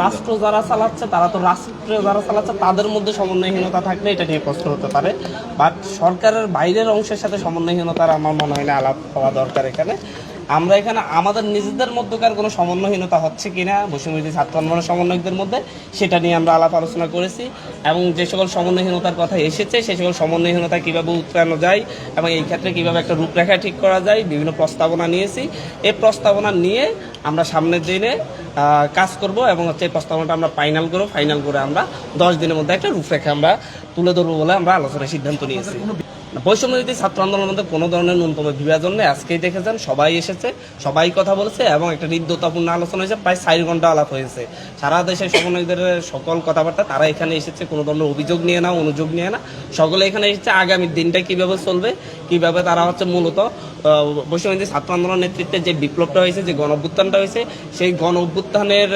রাষ্ট্র যারা চালাচ্ছে, তারা তো রাষ্ট্রে যারা চালাচ্ছে, তাদের মধ্যে সমন্বয়হীনতা থাকলে এটা নিয়ে প্রশ্ন হতে পারে। বাট সরকারের বাইরের অংশের সাথে সমন্বয়হীনতার আমার মনে হয় না আলাপ হওয়া দরকার এখানে। আমরা এখানে আমাদের নিজেদের মধ্যকার কোনো সমন্বয়হীনতা হচ্ছে কিনা বসুমতী ছাত্র আন্দোলনের সমন্বয়কদের মধ্যে, সেটা নিয়ে আমরা আলাপ আলোচনা করেছি। এবং যে সকল সমন্বয়হীনতার কথা এসেছে, সে সকল সমন্বয়হীনতা কীভাবে উত্তরানো যায় এবং এই ক্ষেত্রে কীভাবে একটা রূপরেখা ঠিক করা যায়, বিভিন্ন প্রস্তাবনা নিয়েছি। এই প্রস্তাবনা নিয়ে আমরা সামনের দিনে কাজ করব এবং হচ্ছে এই প্রস্তাবনাটা আমরা ফাইনাল করব। ফাইনাল করে আমরা দশ দিনের মধ্যে একটা রূপরেখা আমরা তুলে ধরবো বলে আমরা আলোচনার সিদ্ধান্ত নিয়েছি। বৈষম্যনীতি ছাত্র আন্দোলনের মধ্যে কোনো ধরনের ন্যূনতম বিভাজন নেই। আজকেই দেখেছেন, সবাই এসেছে, সবাই কথা বলেছে এবং একটা হৃদ্যতাপূর্ণ আলোচনা হয়েছে, প্রায় চার ঘণ্টা আলাপ হয়েছে। সারা দেশের সমন্বয়কদের সকল কথাবার্তা, তারা এখানে এসেছে, কোনো ধরনের অভিযোগ নিয়ে না, অনুযোগ নিয়ে না। সকলে এখানে এসেছে, আগামী দিনটা কীভাবে চলবে, কীভাবে তারা হচ্ছে মূলত বৈষম্যনীতি ছাত্র আন্দোলন নেতৃত্বে যে বিপ্লবটা হয়েছে, যে গণ অভ্যুত্থানটা হয়েছে, সেই গণ অভ্যুত্থানের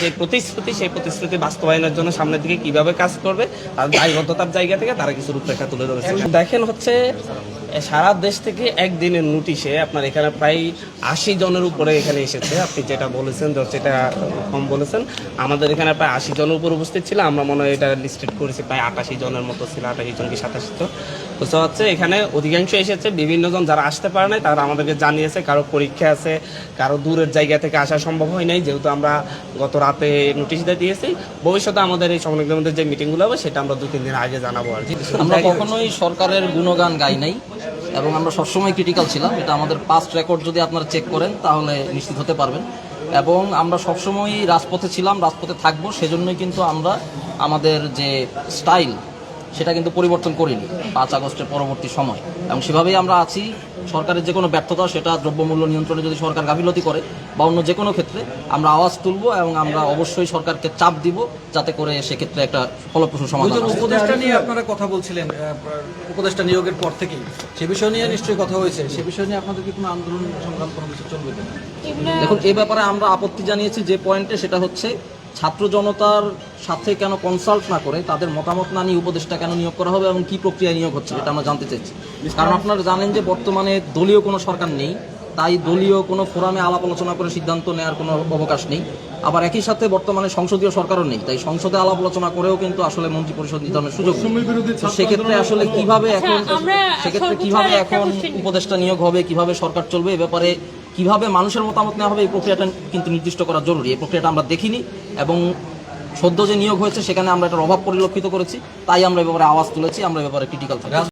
যে প্রতিশ্রুতি, সেই প্রতিশ্রুতি বাস্তবায়নের জন্য সামনের দিকে কীভাবে কাজ করবে, তার দায়বদ্ধতার জায়গা থেকে তারা কিছু রূপরেখা তুলে ধরেছে। দেখেন হচ্ছে এ, সারা দেশ থেকে একদিনের নোটিশে আপনার এখানে প্রায় আশি জনের উপরে এখানে এসেছে। আপনি যেটা বলেছেন যেটা হচ্ছে কম বলেছেন আমাদের এখানে প্রায় আশি জনের উপর উপস্থিত ছিল। আমরা মনে হয় এটা লিস্টেড করেছি প্রায় আটাশি জনের মতো ছিল আটাশি জন কি সাতাশি জন তো হচ্ছে এখানে অধিকাংশ এসেছে বিভিন্ন জন যারা আসতে পারে নাই, তারা আমাদেরকে জানিয়েছে, কারও পরীক্ষা আছে, কারও দূরের জায়গা থেকে আসা সম্ভব হয় নাই, যেহেতু আমরা গত রাতে নোটিশ দিয়ে দিয়েছি। ভবিষ্যতে আমাদের এই মধ্যে যে মিটিংগুলো হবে, সেটা আমরা দু তিন দিন আগে জানাব আর কি। আমরা কখনোই সরকারের গুণগান গাই নাই, এবং আমরা সবসময় ক্রিটিক্যাল ছিলাম, এটা আমাদের পাস্ট রেকর্ড যদি আপনারা চেক করেন, তাহলে নিশ্চিত হতে পারবেন। এবং আমরা সবসময়ই রাজপথে ছিলাম, রাজপথে থাকব, সেজন্যই কিন্তু আমরা আমাদের যে স্টাইল সেটা কিন্তু পরিবর্তন করিনি পাঁচ আগস্টের পরবর্তী সময়। এবং সেভাবেই আমরা আছি সরকারের যে কোনো ব্যর্থতা সেটা দ্রব্যমূল্য নিয়ন্ত্রণে যদি সরকার গাফিলতি করে বা অন্য যে কোনো ক্ষেত্রে আমরা আওয়াজ তুলবো এবং আমরা অবশ্যই সরকারকে চাপ দিব যাতে করে সেক্ষেত্রে একটা ফলপ্রসূ সমাধান উপদেষ্টা নিয়ে আপনারা কথা বলছিলেন উপদেষ্টা নিয়োগের পর থেকেই। সে বিষয় নিয়ে নিশ্চয়ই কথা হয়েছে। সে বিষয় নিয়ে আপনাদের কি কোনো আন্দোলন সংগ্রাম কোনো কিছু চলবে কিনা? দেখুন এই ব্যাপারে আমরা আপত্তি জানিয়েছি যে পয়েন্টে সেটা হচ্ছে ছাত্র জনতার সাথে কেন কনসাল্ট না করে তাদের মতামত না নিয়ে উপদেষ্টা কেন নিয়োগ করা হবে এবং কি প্রক্রিয়া নিয়োগ হচ্ছে এটা আমরা জানতে চাইছি। কারণ আপনারা জানেন যে বর্তমানে দলীয় কোনো সরকার নেই তাই দলীয় কোনো ফোরামে আলাপ আলোচনা করে সিদ্ধান্ত নেওয়ার কোনো অবকাশ নেই। আবার একই সাথে বর্তমানে সংসদীয় সরকারও নেই তাই সংসদে আলাপ আলোচনা করেও কিন্তু আসলে মন্ত্রী পরিষদ নির্ধারণের সুযোগ নেই। সেক্ষেত্রে আসলে কীভাবে এখন সেক্ষেত্রে কীভাবে এখন উপদেষ্টা নিয়োগ হবে কীভাবে সরকার চলবে এ ব্যাপারে কীভাবে মানুষের মতামত নেওয়া হবে এই প্রক্রিয়াটা কিন্তু নির্দিষ্ট করা জরুরি। এই প্রক্রিয়াটা আমরা দেখিনি। এবং সদ্য যে নিয়োগ হয়েছে, সেখানে আমরা একটা অভাব পরিলক্ষিত করেছি। তাই আমরা এ ব্যাপারে আওয়াজ তুলেছি, আমরা এ ব্যাপারে ক্রিটিক্যাল থাকি।